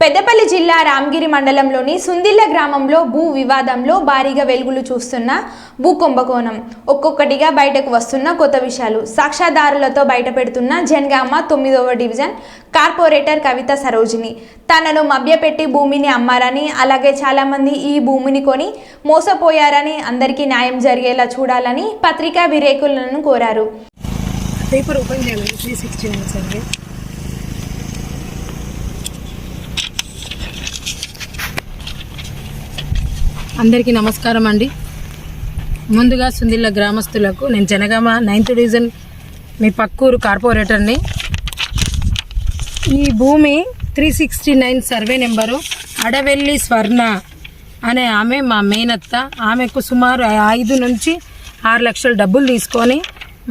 పెద్దపల్లి జిల్లా రామగిరి మండలంలోని సుందిల్ల గ్రామంలో భూ వివాదంలో భారీగా వెలుగులు చూస్తున్న భూ కుంభకోణం. ఒక్కొక్కటిగా బయటకు వస్తున్న కొత్త విషయాలు. సాక్ష్యాధారులతో బయటపెడుతున్న జనగామ తొమ్మిదవ డివిజన్ కార్పొరేటర్ కవిత సరోజిని. తనను మభ్యపెట్టి భూమిని అమ్మారని అలాగే చాలామంది ఈ భూమిని కొని మోసపోయారని అందరికీ న్యాయం జరిగేలా చూడాలని పత్రికా విరేకులను కోరారు. పేపర్ ఓపెన్ చేయాలి. త్రీ సిక్స్టీ నైన్ అందరికీ నమస్కారం అండి. ముందుగా సుందిల్ల గ్రామస్తులకు నేను జనగామ నైన్త్ డివిజన్ మీ పక్కూరు కార్పొరేటర్ని. ఈ భూమి three sixty nine survey number Adavelli Swarna అనే ఆమె మా మేనత్త. ఆమెకు సుమారు ఐదు నుంచి ఆరు లక్షల డబ్బులు తీసుకొని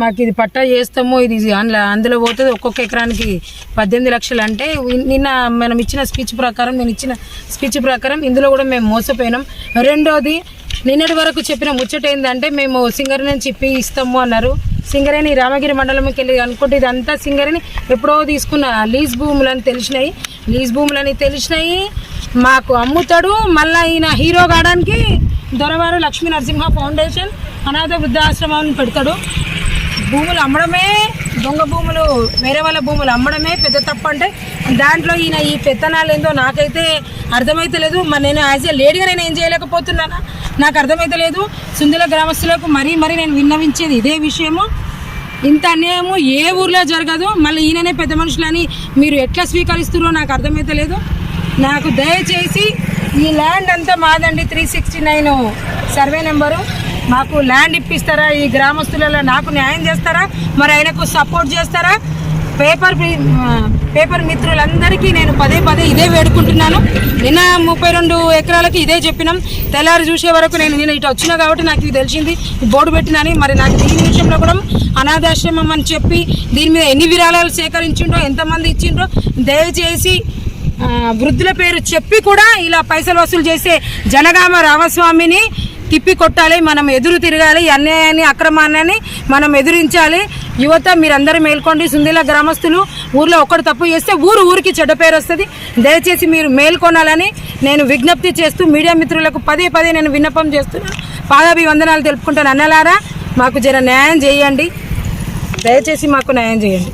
మాకు ఇది పట్టా చేస్తాము ఇది అందులో అందులో పోతుంది. ఒక్కొక్క ఎకరానికి పద్దెనిమిది లక్షలు. అంటే నిన్న మనం ఇచ్చిన స్పీచ్ ప్రకారం నేను ఇచ్చిన స్పీచ్ ప్రకారం ఇందులో కూడా మేము మోసపోయినాం. రెండోది నిన్నటి వరకు చెప్పిన ముచ్చట ఏంటంటే మేము సింగర్ చెప్పి ఇస్తాము అన్నారు. సింగరేణి రామగిరి మండలంకి వెళ్ళి అనుకుంటే ఇదంతా సింగరేణి ఎప్పుడో తీసుకున్న లీజ్ భూములని తెలిసినాయి. లీజ్ భూములని తెలిసినాయి. మాకు అమ్ముతాడు. మళ్ళీ ఈయన హీరో కావడానికి దొరవారు లక్ష్మీ నరసింహ ఫౌండేషన్ అనాథ వృద్ధాశ్రమాన్ని పెడతాడు. భూములు అమ్మడమే దొంగ భూములు వేరే వాళ్ళ భూములు అమ్మడమే పెద్ద తప్పు అంటే దాంట్లో ఈయన ఈ పెత్తనాలు ఏందో నాకైతే అర్థమైతే లేదు. మరి నేను యాజ్ ఏ లేడీగా నేను ఏం చేయలేకపోతున్నానా? నాకు అర్థమైతే లేదు. సుందుల గ్రామస్తులకు మరీ మరీ నేను విన్నవించేది ఇదే విషయము. ఇంత అన్యాయము ఏ ఊర్లో జరగదు. మళ్ళీ ఈయననే పెద్ద మనుషులని మీరు ఎట్లా స్వీకరిస్తున్నారో నాకు అర్థమైతే లేదు. నాకు దయచేసి ఈ ల్యాండ్ అంతా మాదండి three sixty nine survey number మాకు ల్యాండ్ ఇప్పిస్తారా? ఈ గ్రామస్తులలో నాకు న్యాయం చేస్తారా? మరి ఆయనకు సపోర్ట్ చేస్తారా? పేపర్ పేపర్ మిత్రులందరికీ నేను పదే పదే ఇదే వేడుకుంటున్నాను. నిన్న ముప్పై రెండు ఎకరాలకి ఇదే చెప్పినాం. తెల్లారి చూసే వరకు నేను నేను ఇటు వచ్చినా కాబట్టి నాకు ఇది తెలిసింది. బోర్డు పెట్టినని మరి నాకు దీని విషయంలో కూడా అనాథాశ్రమం అని చెప్పి దీని మీద ఎన్ని విరాళాలు సేకరించిండో ఎంతమంది ఇచ్చిండ్రో దయచేసి వృద్ధుల పేరు చెప్పి కూడా ఇలా పైసలు వసూలు చేసే జనగామ రామస్వామిని తిప్పి కొట్టాలి మనం ఎదురు తిరగాలి అన్యాయాన్ని అక్రమాన్ని మనం ఎదురించాలి. యువత మీరందరూ మేల్కోండి. సుందిల గ్రామస్తులు ఊర్లో ఒక్కడు తప్పు చేస్తే ఊరు ఊరికి చెడ్డ పేరు వస్తుంది. దయచేసి మీరు మేల్కొనాలని నేను విజ్ఞప్తి చేస్తూ మీడియా మిత్రులకు పదే పదే నేను విన్నపం చేస్తున్నాను పాదాభివందనాలు తెలుపుకుంటాను అన్నలారా మాకు జర న్యాయం చేయండి. దయచేసి మాకు న్యాయం చేయండి.